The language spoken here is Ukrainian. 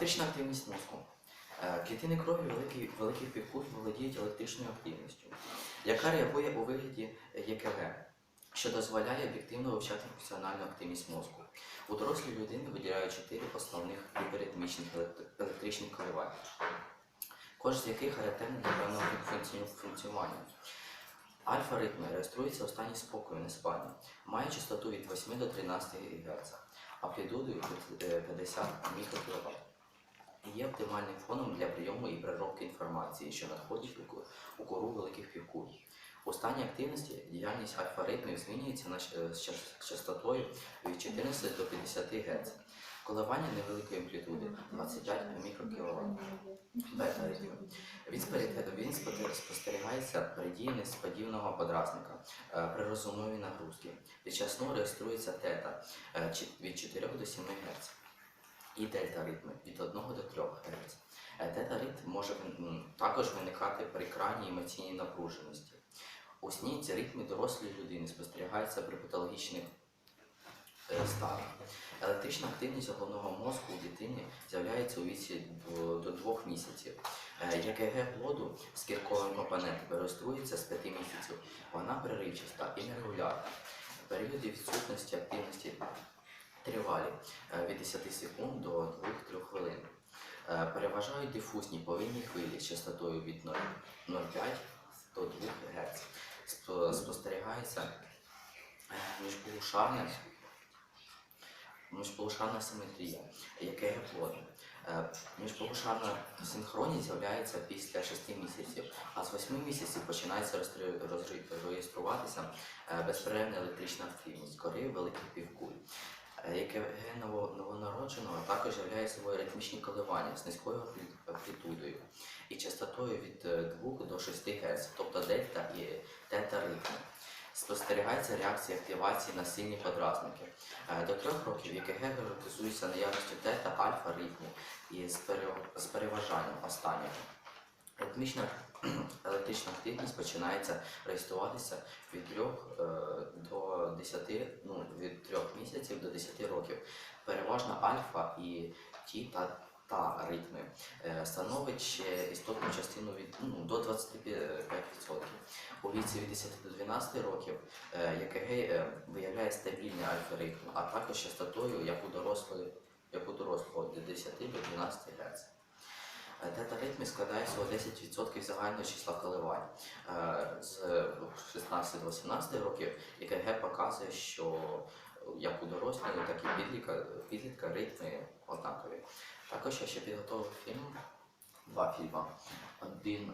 Електрична активність мозку. Е, Клітини крові великих, великих півкуль володіють електричною активністю, яка реагує у вигляді ЄКГ, що дозволяє об'єктивно вивчати функціональну активність мозку. У дорослій людини виділяють чотири основних гіперритмічних електричних коливань, кожен з яких характерний для певного функціонування. Альфа-ритми реєструються у стані спокою, неспання, має частоту від 8 до 13 ГГц, амплітудою від е, 50 мікрокіловат. І є оптимальним фоном для прийому і переробки інформації, що надходить у ко- кору великих півкуль. У стані активності діяльність альфа-ритмів змінюється з частотою від 14 до 50 Гц. Коливання невеликої амплітуди 25 мікрокіловат. Бета-ритми. Він, спостерігається при дії несподіваного подразника е, при розумовій нагрузці. Під час сну реєструється тета е, від 4 до 7 Гц і дельта-ритми від 1 до 3 Гц. Тета-ритм може також виникати при крайній емоційній напруженості. У сні ці ритми дорослої людини спостерігаються при патологічних е, станах. Електрична активність головного мозку у дитини з'являється у віці до- до 2 місяців. Е, ЄКГ плоду з кірковим компонентом реєструється з 5 місяців. Вона переривчаста і нерегулярна. Періоди відсутності активності тривалі е, від 10 секунд до 2-3 хвилин. Е, Переважають дифузні повинні хвилі з частотою від 0,5 до 2 Гц. Спостерігається е, міжполушарне міжполушарна симетрія, яке плоду. Е, Міжполушарна синхронність з'являється після 6 місяців, а з 8 місяців починається реєструватися безперервна електрична активність кори великих півкуль. Е, Яке ново- новонародженого також являє собою ритмічні коливання з низькою амплі- амплітудою і частотою від 2 до 6 Гц, тобто дельта і тета ритми. Спостерігається реакція активації на сильні подразники. Е, До трьох років ЄКГ характеризується наявністю тета альфа ритмів і з переважанням останнього. Ритмічна електрична активність починається реєструватися від 3 до 10, ну, від 3 місяців до 10 років. Переважно альфа і ті та та ритми е, становить ще істотну частину від ну, до 25%. У віці від 10 до 12 років е, ЄКГ е, виявляє стабільний альфа-ритм, а також частотою, як у дорослого від 10 до 12 Гц. Е, Тета-ритми складає всього 10% загального числа коливань. Е, З 16 до 18 років ЕКГ показує, що як у дорослого, так і підлітка, підлітка ритми однакові. Також я ще підготував фільм, два фільми. Один